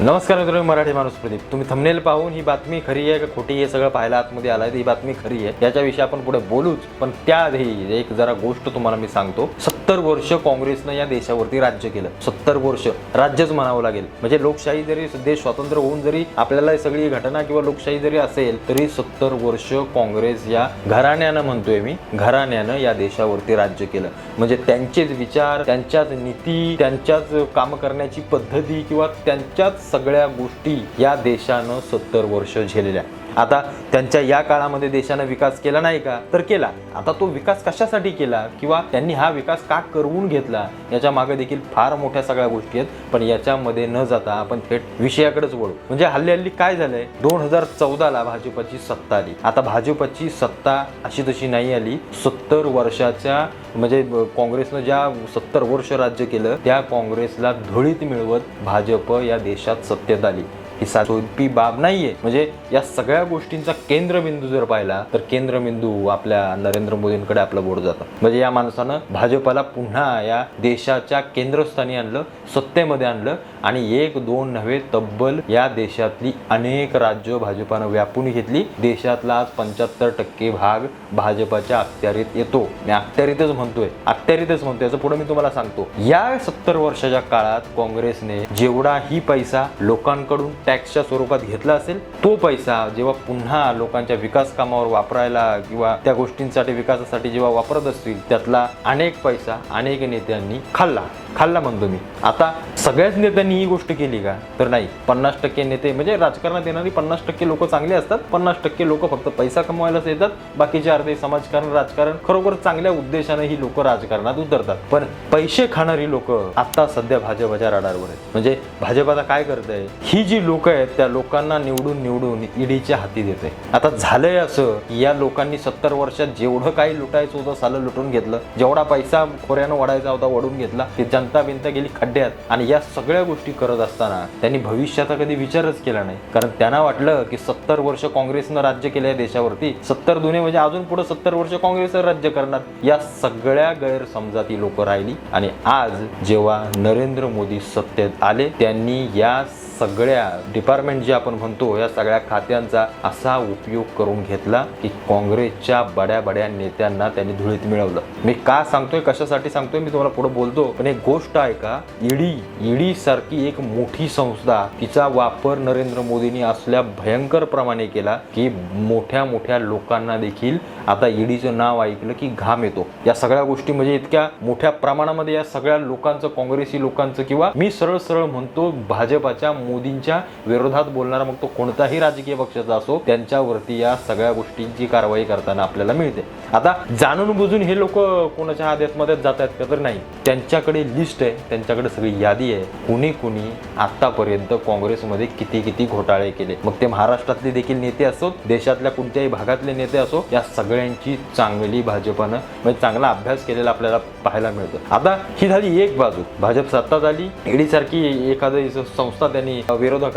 नमस्कार मित्रांनो मी मराठी माणूस प्रदीप. तुम्ही थंबनेल पाहून ही बातमी खरी आहे का खोटी आहे सगळं पाहायला आतमध्ये आलाय आहे ही बातमी खरी आहे. याच्याविषयी आपण पुढे बोलूच पण त्याआधी एक जरा गोष्ट तुम्हाला मी सांगतो. सत्तर वर्ष काँग्रेसनं या देशावरती राज्य केलं. सत्तर वर्ष राज्यच म्हणावं लागेल. म्हणजे लोकशाही जरी देश स्वतंत्र होऊन जरी आपल्याला सगळी घटना किंवा लोकशाही जरी असेल तरी सत्तर वर्ष काँग्रेस या घराण्यानं म्हणतोय मी घराण्यानं या देशावरती राज्य केलं. म्हणजे त्यांचेच विचार त्यांच्याच नीती त्यांच्याच काम करण्याची पद्धती किंवा त्यांच्याच सगळ्या गोष्टी या देशानं सत्तर वर्ष झेलेल्या. आता त्यांच्या या काळामध्ये देशानं विकास केला नाही का? तर केला. आता तो विकास कशासाठी केला? किंवा त्यांनी हा विकास का करवून घेतला? याच्या मागे देखील फार मोठ्या सगळ्या गोष्टी आहेत. पण याच्यामध्ये न जाता आपण थेट विषयाकडेच वळू. म्हणजे हल्ली हल्ली काय झालंय? दोन हजार चौदाला भाजपची सत्ता आली. आता भाजपची सत्ता अशी तशी नाही आली. सत्तर वर्षाच्या म्हणजे काँग्रेसनं ज्या सत्तर वर्ष राज्य केलं त्या काँग्रेसला धुळीत मिळवत भाजप या देशात सत्तेत आली. ही सोपी बाब नाहीये. म्हणजे या सगळ्या गोष्टींचा केंद्रबिंदू जर पाहिला तर केंद्रबिंदू आपल्या नरेंद्र मोदींकडे आपलं बोट जातं. म्हणजे या माणसानं भाजपला पुन्हा या देशाच्या केंद्रस्थानी आणलं सत्तेमध्ये आणलं आणि एक दोन नव्हे तब्बल या देशातली अनेक राज्य भाजपानं व्यापून घेतली. देशातला आज पंच्याहत्तर टक्के भाग भाजपाच्या अखत्यारीत येतो. मी अखत्यारीतच म्हणतोय. अखत्यारीतच म्हणतोय याचं पुढे मी तुम्हाला सांगतो. या सत्तर वर्षाच्या काळात काँग्रेसने जेवढाही पैसा लोकांकडून टॅक्सच्या स्वरूपात घेतला असेल तो पैसा जेव्हा पुन्हा लोकांच्या विकास कामावर वापरायला किंवा त्या गोष्टींसाठी विकासासाठी जेव्हा वापरत असतील त्यातला अनेक पैसा अनेक नेत्यांनी खाल्ला. खाल्ला म्हणतो मी. आता सगळ्याच नेत्यांनी ही गोष्ट केली का? तर नाही. पन्नास टक्के नेते म्हणजे राजकारणात येणारी पन्नास टक्के लोक चांगले असतात पन्नास टक्के लोक फक्त पैसा कमवायलाच येतात बाकीचे अर्धे समाजकारण राजकारण खरोखर चांगल्या उद्देशाने ही लोक राजकारणात उतरतात. पण पैसे खाणारी लोक आता सध्या भाजपच्या रडारवर आहेत. म्हणजे भाजप आता काय करत आहे ही जी लोक आहेत त्या लोकांना निवडून निवडून ईडीच्या हाती देते आता झालंय असं की या लोकांनी सत्तर वर्षात जेवढं काही लुटायचं होतं सालं लुटून घेतलं जेवढा पैसा खोऱ्यानं वाढायचा होता वडून घेतला ते जनता बिनता गेली खड्ड्यात. आणि या सगळ्या गोष्टी करत असताना त्यांनी भविष्याचा कधी विचारच केला नाही. कारण त्यांना वाटलं की सत्तर वर्ष काँग्रेसनं राज्य केलं या देशावरती. सत्तर दुने म्हणजे अजून पुढे सत्तर वर्ष काँग्रेस राज्य करणार. या सगळ्या गैरसमजाती लोक राहिली. आणि आज जेव्हा नरेंद्र मोदी सत्तेत आले त्यांनी या सगळ्या डिपार्टमेंट जे आपण म्हणतो या सगळ्या खात्यांचा असा उपयोग करून घेतला की काँग्रेसच्या बड्या बड्या नेत्यांना त्यांनी धुळीत मिळवलं. मी का सांगतोय कशासाठी सांगतोय मी तुम्हाला पुढे बोलतो. पण एक गोष्ट आहे का ईडी ईडी सारखी एक मोठी संस्था तिचा वापर नरेंद्र मोदींनी असल्या भयंकर प्रमाणे केला की मोठ्या मोठ्या लोकांना देखील आता ईडीचं नाव ऐकलं की घाम येतो. या सगळ्या गोष्टी म्हणजे इतक्या मोठ्या प्रमाणामध्ये या सगळ्या लोकांचं काँग्रेसी लोकांचं किंवा मी सरळ सरळ म्हणतो भाजपाच्या मोदींच्या विरोधात बोलणारा मग तो कोणताही राजकीय पक्षाचा असो त्यांच्यावरती या सगळ्या गोष्टींची कारवाई करताना आपल्याला मिळते. आता जाणून बुजून हे लोक कोणाच्या आदेशमध्ये जात आहेत का तर नाही. त्यांच्याकडे लिस्ट आहे त्यांच्याकडे सगळी यादी आहे. कुणी कुणी आतापर्यंत काँग्रेसमध्ये किती किती घोटाळे केले. मग ते महाराष्ट्रातले देखील नेते असोत देशातल्या कोणत्याही भागातले नेते असो या सगळ्यांची चांगली भाजपानं म्हणजे चांगला अभ्यास केलेला आपल्याला पाहायला मिळतं. आता ही झाली एक बाजू. भाजप सत्ता झाली ईडी सारखी एखादी संस्था त्यांनी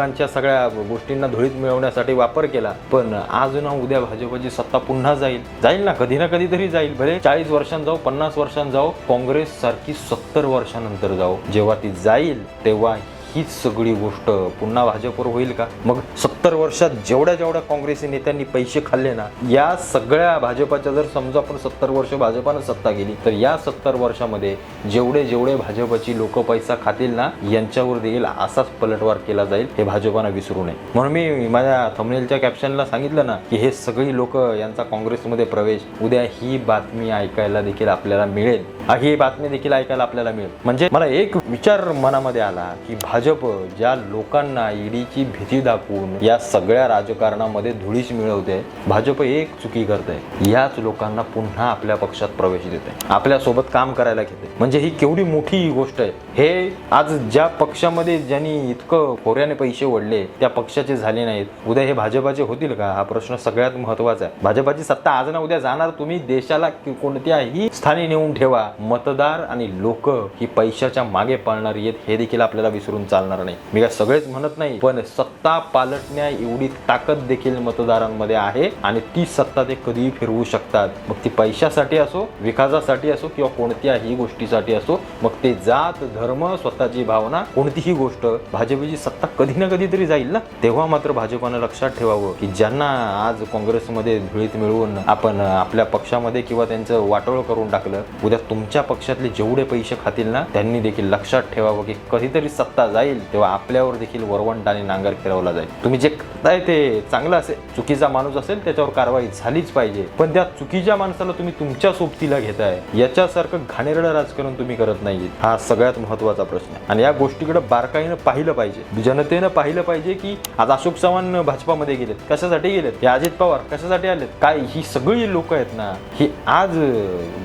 सरकारांच्या सगळ्या गोष्टींना धुळीत मिळवण्यासाठी वापर केला पण आज ना उद्या भाजपची सत्ता पुन्हा जाईल. जाईल ना कधी ना कधी तरी जाईल. भले चाळीस वर्षांत जाऊ पन्नास वर्षांत जाऊ काँग्रेस सारखी सत्तर वर्षानंतर जाऊ. जेव्हा ती जाईल तेव्हा हीच सगळी गोष्ट. पुन्हा भाजपवर होईल का? मग सत्तर वर्षात जेवढ्या जेवढ्या काँग्रेसी नेत्यांनी पैसे खाल्ले ना या सगळ्या भाजपाच्या जर समजा आपण सत्तर वर्ष भाजपानं सत्ता गेली तर या सत्तर वर्षामध्ये जेवढे जेवढे भाजपची लोक पैसा खातील ना यांच्यावर देखील असाच पलटवार केला जाईल हे भाजपानं विसरू नये. म्हणून मी माझ्या थमनेलच्या कॅप्शनला सांगितलं ना की हे सगळी लोक यांचा काँग्रेसमध्ये प्रवेश उद्या ही बातमी ऐकायला देखील आपल्याला मिळेल. ही बातमी देखील ऐकायला आपल्याला मिळेल. म्हणजे मला एक विचार मनामध्ये आला की भाजप भाजप ज्या लोकांना ईडीची भीती दाखवून या सगळ्या राजकारणामध्ये धुळीच मिळवते भाजप एक चुकी करते. याच लोकांना पुन्हा आपल्या पक्षात प्रवेश देते. आपल्यासोबत काम करायला घेते. म्हणजे ही केवढी मोठी गोष्ट आहे. हे आज ज्या पक्षामध्ये ज्यांनी इतकं खोऱ्याने पैसे ओढले त्या पक्षाचे झाले नाहीत. उद्या हे भाजपाचे होतील का? हा प्रश्न सगळ्यात महत्त्वाचा आहे. भाजपाची सत्ता आज ना उद्या जाणार तुम्ही देशाला कोणत्याही स्थानी नेऊन ठेवा. मतदार आणि लोक ही पैशाच्या मागे पळणार आहेत हे देखील आपल्याला विसरून चालणार नाही. मी काय सगळेच म्हणत नाही पण सत्ता पालटण्या एवढी ताकद देखील मतदारांमध्ये आहे आणि ती सत्ता ते कधीही फिरवू शकतात. मग ती पैशासाठी असो विकासासाठी असो किंवा कोणत्याही गोष्टीसाठी असो मग ते जात धर्म स्वतःची भावना कोणतीही गोष्ट भाजपची सत्ता कधी ना कधी तरी जाईल ना? तेव्हा मात्र भाजपानं लक्षात ठेवावं की ज्यांना आज काँग्रेसमध्ये धुळीत मिळवून आपण आपल्या पक्षामध्ये किंवा त्यांचं वाटोळ करून टाकलं उद्या तुमच्या पक्षातले जेवढे पैसे खातील ना त्यांनी देखील लक्षात ठेवावं की कधीतरी सत्ता जाईल तेव्हा आपल्यावर देखील वरवंट आणि नांगर फिरवला जाईल. तुम्ही जे करताय ते चांगलं असेल चुकीचा माणूस असेल त्याच्यावर कारवाई झालीच पाहिजे. पण त्या चुकीच्या माणसाला तुम्ही तुमच्या सोबतीला घेताय. याच्यासारखं घाणेरडं राजकारण तुम्ही करत नाही हा सगळ्यात महत्त्वाचा प्रश्न आहे. आणि या गोष्टीकडे बारकाईनं पाहिलं पाहिजे. जनतेनं पाहिलं पाहिजे की आज अशोक चव्हाण भाजपामध्ये गेलेत. कशासाठी गेलेत? हे अजित पवार कशासाठी आलेत? काय ही सगळी लोक आहेत ना ही आज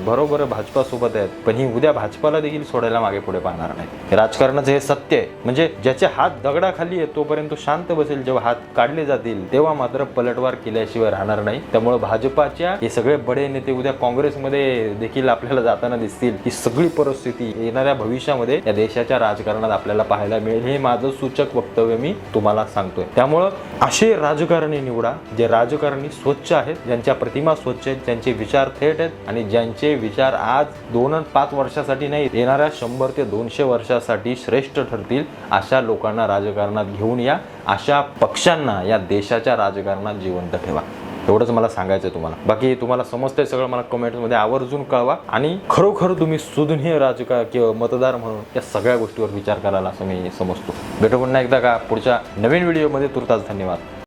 बरोबर भाजपा सोबत आहेत. पण ही उद्या भाजपाला देखील सोडायला मागे पुढे पाहणार नाही राजकारणाचं हे सत्य आहे. म्हणजे ज्याचे हात दगडाखाली आहे तोपर्यंत तो शांत बसेल. जेव्हा हात काढले जातील तेव्हा मात्र पलटवार केल्याशिवाय राहणार नाही. त्यामुळे भाजपाच्या हे सगळे बडे नेते उद्या काँग्रेसमध्ये देखील आपल्याला जाताना दिसतील. ही सगळी परिस्थिती येणाऱ्या भविष्यामध्ये या देशाच्या राजकारणात आपल्याला पाहायला मिळेल. हे माझं सूचक वक्तव्य मी तुम्हाला सांगतोय. त्यामुळं असे राजकारणी निवडा जे राजकारणी स्वच्छ आहेत ज्यांच्या प्रतिमा स्वच्छ आहेत ज्यांचे विचार थेट आहेत आणि ज्यांचे विचार आज दोन आणि पाच वर्षासाठी नाही येणाऱ्या शंभर ते दोनशे वर्षासाठी श्रेष्ठ ठरतील अशा लोकांना राजकारणात घेऊन या अशा पक्षांना या देशाच्या राजकारणात जिवंत ठेवा. एवढंच मला सांगायचं आहे तुम्हाला. बाकी तुम्हाला समजतंय सगळं मला कमेंटमध्ये आवर्जून कळवा आणि खरोखर तुम्ही सुधनीय राजकार किंवा मतदार म्हणून या सगळ्या गोष्टीवर विचार करायला असं मी समजतो. भेटू पुन्हा एकदा का पुढच्या नवीन व्हिडिओमध्ये. तुर्तास धन्यवाद.